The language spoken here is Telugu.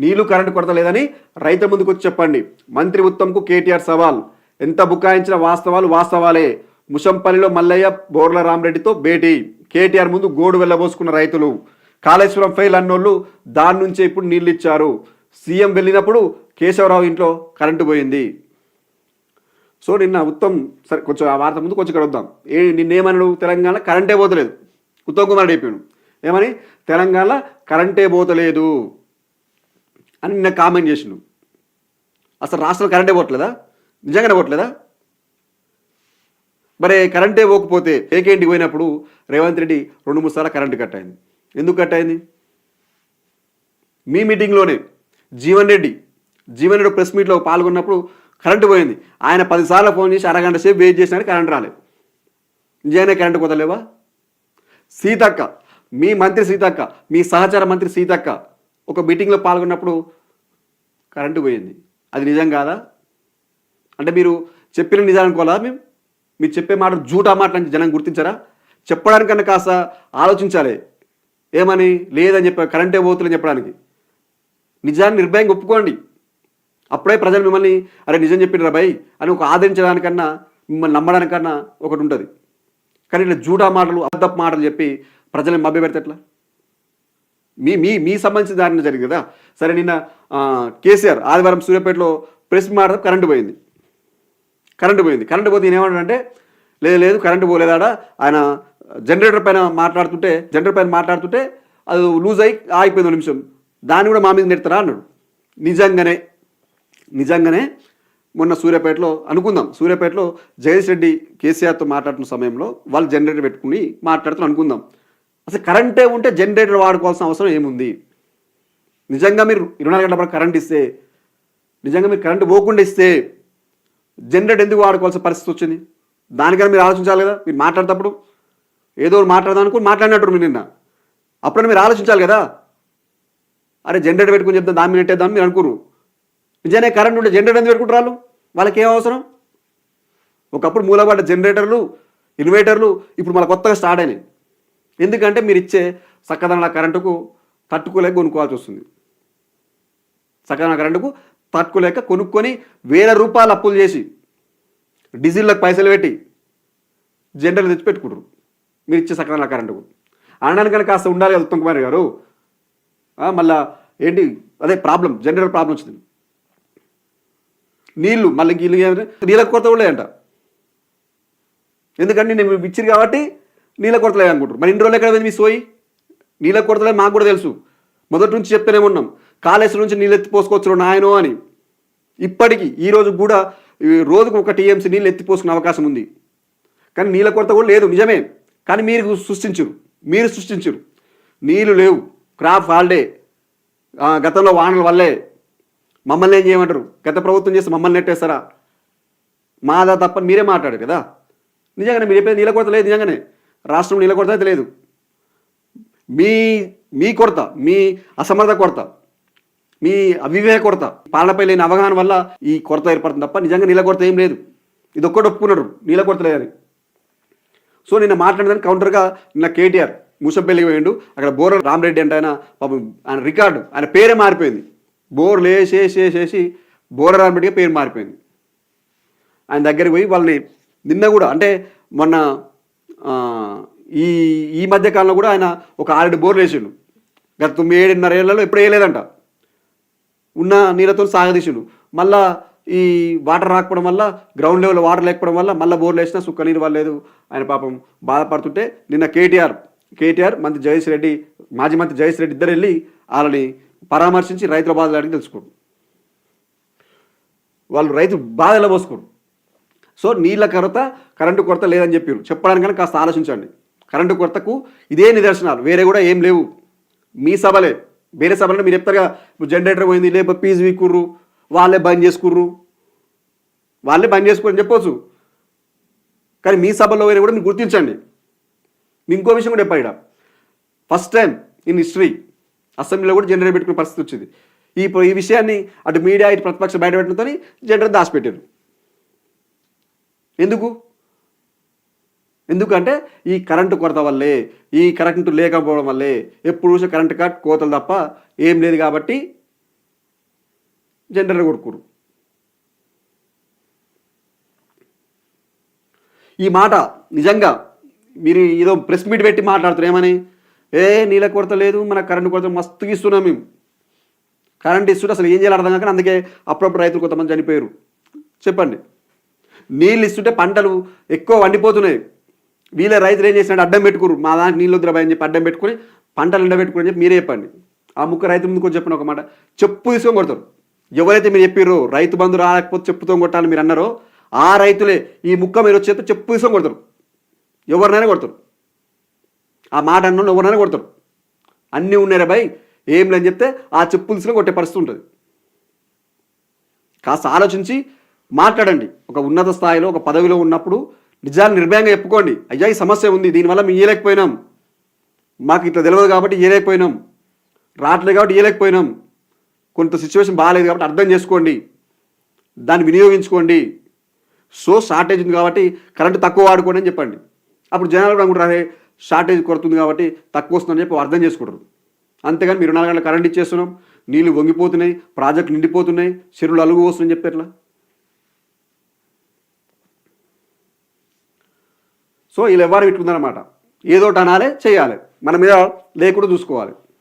నీళ్ళు కరెంటు కొరత లేదని రైతుల ముందుకు వచ్చి చెప్పండి. మంత్రి ఉత్తమ్కు కేటీఆర్ సవాల్. ఎంత బుకాయించిన వాస్తవాలు వాస్తవాలే. ముషంపల్లిలో మల్లయ్య బోర్ల రామరెడ్డితో భేటీ. కేటీఆర్ ముందు గోడు వెళ్ళబోసుకున్న రైతులు. కాళేశ్వరం ఫెయిల్ అన్నోళ్ళు దాని నుంచే ఇప్పుడు నీళ్ళు ఇచ్చారు సీఎం వెళ్ళినప్పుడు కేశవరావు ఇంట్లో కరెంటు పోయింది. సో నిన్న ఉత్తమ్ సరే కొంచెం ఆ వార్త ముందు కొంచెం ఇక్కడ వద్దాం. ఏ నిన్నేమన్నాడు? తెలంగాణ కరెంటే పోతలేదు. ఉత్తమ్ కుమార్ అయిపోయాడు ఏమని? తెలంగాణ కరెంటే పోతలేదు. అని నిన్న కామెంట్ చేసిండు. అసలు రాష్ట్రం కరెంటే పోవట్లేదా? నిజంగానే పోవట్లేదా? మరి కరెంటే పోకపోతే ఏకేంటి పోయినప్పుడు రేవంత్ రెడ్డి రెండు మూడు సార్లు కరెంటు కట్ అయింది. ఎందుకు కట్ అయింది? మీ మీటింగ్లోనే జీవన్ రెడ్డి జీవన్ రెడ్డి ప్రెస్ మీట్లో పాల్గొన్నప్పుడు కరెంటు పోయింది. ఆయన పదిసార్లు ఫోన్ చేసి అరగంట సేపు వెయిట్ చేసినా కరెంట్ రాలేదు. నిజంగానే కరెంటు కుదలేవా సీతక్క మీ మంత్రి సీతక్క మీ సహచార మంత్రి సీతక్క ఒక మీటింగ్లో పాల్గొన్నప్పుడు కరెంటు పోయింది. అది నిజం కాదా? అంటే మీరు చెప్పిన నిజం అనుకోవాలా మేము? మీరు చెప్పే మాట జూటా మాటలని జనం గుర్తించారా? చెప్పడానికన్నా కాస్త ఆలోచించాలి. ఏమని? లేదని చెప్పి కరెంటే పోతుందని చెప్పడానికి. నిజాన్ని నిర్భయంగా ఒప్పుకోండి. అప్పుడే ప్రజలు మిమ్మల్ని అరే నిజం చెప్పినరా భయ్? అని ఒక ఆదరించడానికన్నా మిమ్మల్ని నమ్మడానికన్నా ఒకటి ఉంటుంది. కానీ ఇట్లా జూటా మాటలు అబద్ధపు మాటలు చెప్పి ప్రజల్ని మభ్య పెడితే ఎట్లా? మీ మీ మీ సంబంధించిన దారిన జరిగింది కదా? సరే నిన్న కేసీఆర్ ఆదివారం సూర్యాపేటలో ప్రెస్ మాట కరెంటు పోయింది. కరెంటు పోయింది. కరెంటు పోతే ఏమంటాడంటే లేదు లేదు కరెంటు పోలేదాడా? ఆయన జనరేటర్ పైన మాట్లాడుతుంటే జనరేటర్ పైన మాట్లాడుతుంటే అది లూజ్ అయి ఆగిపోయింది ఒక నిమిషం. దాన్ని కూడా మా మీద నెడతారా అన్నాడు. నిజంగానే నిజంగానే మొన్న సూర్యాపేటలో అనుకుందాం. సూర్యాపేటలో జగదీష్ రెడ్డి కేసీఆర్తో మాట్లాడుతున్న సమయంలో వాళ్ళు జనరేటర్ పెట్టుకుని మాట్లాడుతున్న అనుకుందాం. అసలు కరెంటే ఉంటే జనరేటర్ వాడుకోవాల్సిన అవసరం ఏముంది? నిజంగా మీరు ఇరవై నాలుగు గంటల పాటు కరెంట్ ఇస్తే నిజంగా మీరు కరెంటు పోకుండా ఇస్తే జనరేటర్ ఎందుకు వాడుకోవాల్సిన పరిస్థితి వచ్చింది? దానికన్నా మీరు ఆలోచించాలి కదా మీరు మాట్లాడేటప్పుడు. ఏదో ఒకటి మాట్లాడదాం అనుకుని మాట్లాడినట్టు మీరు నిన్న. అప్పుడైనా మీరు ఆలోచించాలి కదా. అరే జనరేటర్ పెట్టుకుని చెప్తాను దాని మీద నెట్టేద్దాం మీరు అనుకోరు నిజానే కరెంట్ ఉంటే జనరేటర్ ఎందుకు పెట్టుకుంటారు వాళ్ళు? వాళ్ళకి ఏం అవసరం? ఒకప్పుడు మూలపడ్డ జనరేటర్లు ఇన్వర్టర్లు ఇప్పుడు మళ్ళీ కొత్తగా స్టార్ట్ అయినాయి. ఎందుకంటే మీరు ఇచ్చే చక్కదనాల కరెంటుకు తట్టుకోలేక కొనుక్కోవాల్సి వస్తుంది. సక్కదన కరెంటుకు తట్టుకోలేక కొనుక్కొని వేల రూపాయలు అప్పులు చేసి డీజిల్లకు పైసలు పెట్టి జనరల్ తెచ్చి పెట్టుకుంటారు. మీరు ఇచ్చే సకలన కరెంటుకు అనడానికన్నా కాస్త ఉండాలి కదా ఉత్తమ్ కుమార్ గారు. మళ్ళా ఏంటి? అదే ప్రాబ్లం జనరల్ ప్రాబ్లం వచ్చింది. నీళ్ళు మళ్ళీ నీళ్ళు ఏమంటే నీళ్ళ కొరత కూడా లేదంట. ఎందుకంటే నేను ఇచ్చిరు కాబట్టి నీళ్ళ కొరత లేదు అనుకుంటారు మరి ఇన్ని రోజులు ఎక్కడ పోయింది మీ సోయి? నీళ్ళ కొరత లేదు మాకు కూడా తెలుసు. మొదటి నుంచి చెప్తూనే ఉన్నాం. కాళేశ్వరం నుంచి నీళ్ళు ఎత్తి పోసుకోవచ్చు నాయనో అని. ఇప్పటికీ ఈ రోజు కూడా ఈ రోజుకు ఒక టీఎంసీ నీళ్ళు ఎత్తిపోసుకునే అవకాశం ఉంది. కానీ నీళ్ళ కొరత కూడా లేదు నిజమే. కానీ మీరు సృష్టించరు. మీరు సృష్టించరు. నీళ్ళు లేవు. Crop holiday. గతంలో వానల వల్లే. మమ్మల్ని ఏం చేయమంటారు? గత ప్రభుత్వం చేసి మమ్మల్ని నెట్టేస్తారా? మాదా తప్ప మీరే మాట్లాడారు కదా? నిజంగానే మీరు చెప్పేది నీళ్ళ కొరత లేదు నిజంగానే. రాష్ట్రం నిలకొడతా తెలియదు లేదు. మీ మీ కొరత మీ అసమర్థ కొరత మీ అవివేక కొరత పాలనపై లేని అవగాహన వల్ల ఈ కొరత ఏర్పడుతుంది తప్ప నిజంగా నీళ్ళ కొరత ఏం లేదు. ఇది ఒక్కటి ఒప్పుకున్నారు నీళ్ళ కొరత లేదని సో నిన్న మాట్లాడడానికి కౌంటర్గా నిన్న కేటీఆర్ మూసంపల్లి పోయిండు. అక్కడ బోర రామరెడ్డి అంటే ఆయన పాపం ఆయన రికార్డు ఆయన పేరే మారిపోయింది. బోర్ లేసేసేసేసి బోర రామరెడ్డిగా పేరు మారిపోయింది. ఆయన దగ్గరికి పోయి వాళ్ళని నిన్న కూడా అంటే మొన్న ఈ ఈ మధ్య కాలంలో కూడా ఆయన ఒక ఆరేడు బోర్లు వేసిండు. గత తొమ్మిది ఏడున్నర ఏళ్ళలో ఎప్పుడు వేయలేదంట. ఉన్న నీళ్ళతో సాగదీసిండు. మళ్ళా ఈ వాటర్ రాకపోవడం వల్ల గ్రౌండ్ లెవెల్ వాటర్ లేకపోవడం వల్ల మళ్ళీ బోర్లు వేసినా సుక్క నీరు వల్లేదు ఆయన పాపం బాధపడుతుంటే నిన్న కేటీఆర్ కేటీఆర్ మంత్రి జగదీష్ రెడ్డి మాజీ మంత్రి జగదీష్ రెడ్డి ఇద్దరు వెళ్ళి వాళ్ళని పరామర్శించి రైతుల బాధలు అడిగి తెలుసుకోడు వాళ్ళు రైతు బాధలో పోసుకోడు సో నీళ్ళ కొరత కరెంటు కొరత లేదని చెప్పారు చెప్పడానికన్నా కాస్త ఆలోచించండి. కరెంటు కొరతకు ఇదే నిదర్శనాలు. వేరే కూడా ఏం లేవు. మీ సభలే. వేరే సభలో మీరు చెప్తారుగా జనరేటర్ పోయింది లేకపోతే పీజు వీక్కుర్రు వాళ్ళే బంద్ చేసుకుర్రు. వాళ్ళే బంద్ చేసుకోరని చెప్పొచ్చు. కానీ మీ సభలో వేరే కూడా మీరు గుర్తించండి. ఇంకో విషయం కూడా చెప్పాడు ఫస్ట్ టైం ఇన్ హిస్టరీ అసెంబ్లీలో కూడా జనరేటర్ పెట్టుకునే పరిస్థితి వచ్చింది. ఈ ఈ విషయాన్ని అటు మీడియా ఇటు ప్రతిపక్ష బయట పెట్టడంతో జనరేటర్ దాచిపెట్టారు ఎందుకు? ఎందుకంటే ఈ కరెంటు కొరత వల్లే ఈ కరెంటు లేకపోవడం వల్లే ఎప్పుడు చూసినా కరెంటు కట్ కోతలు తప్ప ఏం లేదు కాబట్టి జనరేటర్ కొడుకురు ఈ మాట నిజంగా మీరు ఏదో ప్రెస్ మీట్ పెట్టి మాట్లాడుతున్నారు ఏమని? ఏ నీళ్ళ కొరత లేదు మన కరెంటు కొరత మస్తుగా ఇస్తున్నాం మేము. కరెంట్ ఇస్తుంటే అసలు ఏం చేయాలి అర్థం కాక అందుకే అప్పుడప్పుడు రైతులు కొంతమంది చనిపోయారు. చెప్పండి. నీళ్ళు ఇస్తుంటే పంటలు ఎక్కువ వండిపోతున్నాయి. వీళ్ళ రైతులు ఏం చేసినట్టు అడ్డం పెట్టుకురు మా దానికి నీళ్ళు వద్దురా అని చెప్పి అడ్డం పెట్టుకుని పంటలు ఎండబెట్టుకుని చెప్పి మీరే చెప్పండి. ఆ ముక్క రైతు ముందు చెప్పిన ఒక మాట. చెప్పు తీసుకొని కొడతారు. ఎవరైతే మీరు చెప్పారో రైతు బంధు రాకపోతే చెప్పుతో కొట్టాలని మీరు అన్నారో ఆ రైతులే ఈ ముక్క మీరు వచ్చేస్తే చెప్పు తీసుకొని కొడతారు. ఎవరినైనా కొడతారు. ఆ మాట అన్న ఎవరినైనా కొడతారు. అన్నీ ఉన్నారా భయ్ ఏం లేని చెప్తే ఆ చెప్పు తీసుకొని కొట్టే పరిస్థితి ఉంటుంది. కాస్త ఆలోచించి మాట్లాడండి. ఒక ఉన్నత స్థాయిలో ఒక పదవిలో ఉన్నప్పుడు నిజాలు నిర్భయంగా చెప్పుకోండి. అయ్యా ఈ సమస్య ఉంది దీనివల్ల మేము ఇయ్యలేకపోయినాం మాకు ఇట్లా తెలియదు కాబట్టి ఇయ్యలేకపోయినాం రావట్లేదు కాబట్టి ఇయ్యలేకపోయినాం కొంత సిచ్యువేషన్ బాగాలేదు కాబట్టి అర్థం చేసుకోండి. దాన్ని వినియోగించుకోండి. సో షార్టేజ్ ఉంది కాబట్టి కరెంటు తక్కువ వాడుకోండి అని చెప్పండి. అప్పుడు జనాలు కూడా అనుకుంటారు అరే షార్టేజ్ కొడుతుంది కాబట్టి తక్కువ వస్తుందని చెప్పి అర్థం చేసుకుంటారు. అంతేగాని మీరు నాలుగు గంటల కరెంట్ ఇచ్చేస్తున్నాం నీళ్ళు వంగిపోతున్నాయి ప్రాజెక్ట్ నిండిపోతున్నాయి చెరువులు అలుగు వస్తుందని చెప్పారు సో వీళ్ళు ఎవరు పెట్టుకుందనమాట ఏదో అనాలి చేయాలి. మన మీద లేకుండా చూసుకోవాలి